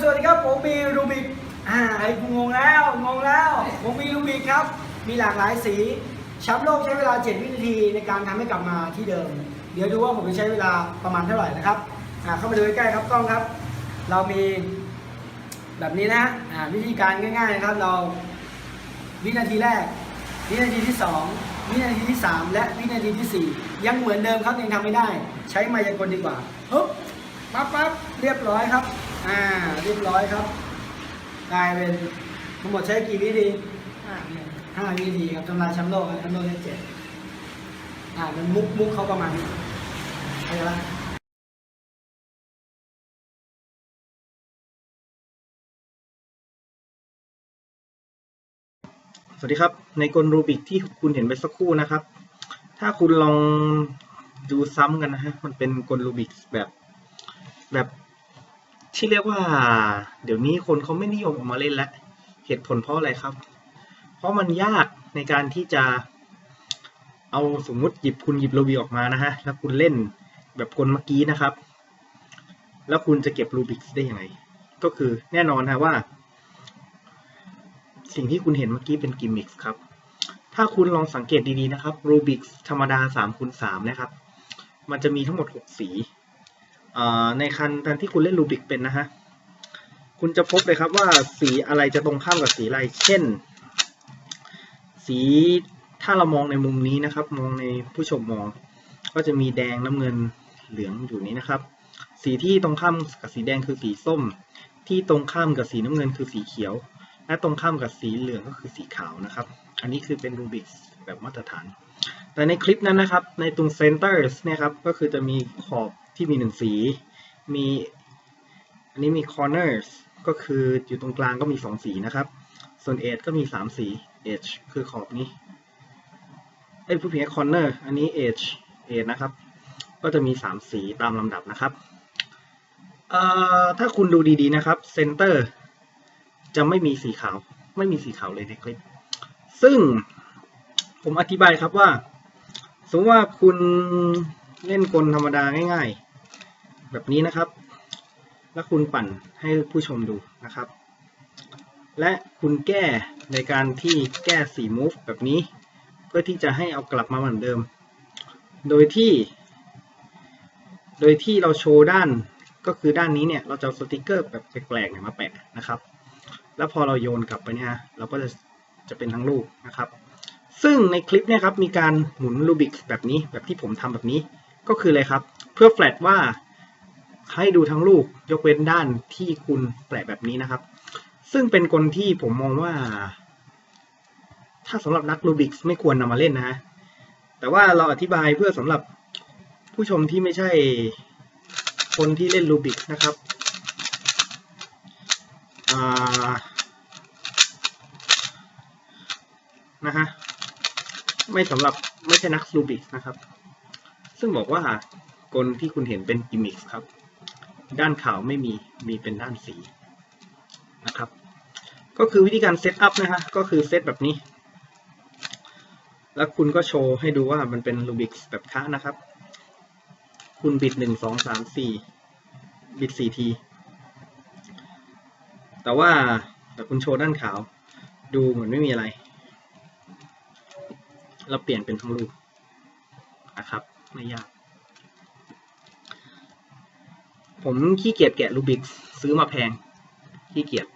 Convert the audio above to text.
สวัสดีครับ ผมมีรูบิก อ่าไอ้กูงงแล้ว งงแล้ว ผมมีรูบิกครับ มีหลากหลายสี แชมป์โลกใช้เวลา 7 วินาทีในการทำให้กลับมาที่เดิม เดี๋ยวดูว่าผมจะใช้เวลาประมาณเท่าไหร่นะครับ อ่า เข้ามาดูใกล้ๆครับกล้องครับ เรามีแบบนี้นะ อ่า วิธีการง่ายๆนะครับ เรา วินาทีแรก วินาทีที่ 2 วินาทีที่ 3 และวินาทีที่ 4 ยังเหมือนเดิมครับยังทำไม่ได้ ใช้มายากลดีกว่าฮึบปั๊บปั๊บเรียบร้อยครับ อ่า เรียบร้อยครับ กลายเป็นทั้งหมดใช้กี่วินาทีห้าวินาทีครับทำลาแชมป์โลกครับแชมป์โลกได้เจ็ดอ่ามันมุกมุกเขาประมาณนี้เข้าใจปะสวัสดีครับ ในกลรูบิกที่คุณเห็นไปสักครู่นะครับ ถ้าคุณลองดูซ้ำกันนะฮะ มันเป็นกลรูบิกแบบแบบ ที่เรียกว่า เดี๋ยวนี้คนเขาไม่นิยมออกมาเล่นแล้วเหตุผลเพราะอะไรครับ เพราะมันยากในการที่จะเอาสมมุติหยิบคุณหยิบรูบิออกมานะฮะ แล้วคุณเล่นแบบกลเมื่อกี้นะครับ แล้วคุณจะเก็บรูบิกได้ยังไง ก็คือแน่นอนนะว่า สิ่งที่คุณเห็นเมื่อกี้เป็นกิมมิคครับ ถ้าคุณลองสังเกตดีๆนะครับรูบิกธรรมดา3คูณ3นะครับ มันจะมีทั้งหมด 6 สี ในคันตอนที่คุณเล่นรูบิกเป็นนะฮะ คุณจะพบเลยครับว่าสีอะไรจะตรงข้ามกับสีอะไร เช่น สีถ้าเรามองในมุมนี้นะครับ มองในผู้ชมมอง ก็จะมีแดงน้ำเงินเหลืองอยู่นี้นะครับ สีที่ตรงข้ามกับสีแดงคือสีส้ม ที่ตรงข้ามกับสีน้ำเงินคือสีเขียว และตรงข้ามกับสีเหลืองก็คือสีขาวนะครับ อันนี้คือเป็นรูบิกแบบมาตรฐาน แต่ในคลิปนั้นนะครับ ในตรง centers เนี่ยครับ ก็คือจะมีขอบ ที่มีหนึ่งสี มีอันนี้มี corners ก็คืออยู่ตรงกลางก็มีสองสีนะครับ ส่วน edge ก็มีสามสี edge คือขอบนี้ไอ้ผู้เพียง corner อันนี้ edge edge นะครับ ก็จะมีสามสีตามลำดับนะครับถ้าคุณดูดีๆนะครับ center จะไม่มีสีขาว ไม่มีสีขาวเลยในคลิป ซึ่งผมอธิบายครับว่า สมมติว่าคุณเล่นกลธรรมดาง่ายๆ แบบนี้นะครับ แล้วคุณปั่นให้ผู้ชมดูนะครับ และคุณแก้ในการที่แก้สี move แบบนี้ เพื่อที่จะให้เอากลับมาเหมือนเดิม โดยที่ โดยที่เราโชว์ด้านก็คือด้านนี้เนี่ยเราจะสติกเกอร์แบบแปลกๆเนี่ยมาแปะนะครับ แล้วพอเราโยนกลับไปเนี่ยเราก็จะจะเป็นทั้งลูกนะครับ ซึ่งในคลิปเนี่ยครับมีการหมุนรูบิกแบบนี้แบบที่ผมทำแบบนี้ ก็คืออะไรครับ เพื่อแฟลตว่า ให้ดูทั้งลูกยกเว้นด้านที่คุณแปะแบบนี้นะครับ ซึ่งเป็นกลที่ผมมองว่า ถ้าสำหรับนักรูบิกไม่ควรนำมาเล่นนะฮะแต่ว่าเราอธิบายเพื่อสำหรับผู้ชมที่ไม่ใช่คนที่เล่นรูบิกนะครับนะฮะไม่สำหรับไม่ใช่นักรูบิกนะครับ ซึ่งบอกว่ากลที่คุณเห็นเป็นกิมมิคครับ ด้านขาวไม่มีมีเป็นด้านสีนะครับ ก็คือวิธีการเซตอัพนะฮะก็คือเซตแบบนี้ แล้วคุณก็โชว์ให้ดูว่ามันเป็นรูบิกแบบคะนะครับ คุณบิดหนึ่งสองสามสี่บิดสี่ที แต่ว่าแต่คุณโชว์ด้านขาว ดูเหมือนไม่มีอะไร เราเปลี่ยนเป็นทั้งลูกนะครับ ไม่ยาก ผมขี้เกียจแกะรูบิกซื้อมาแพงขี้เกียจ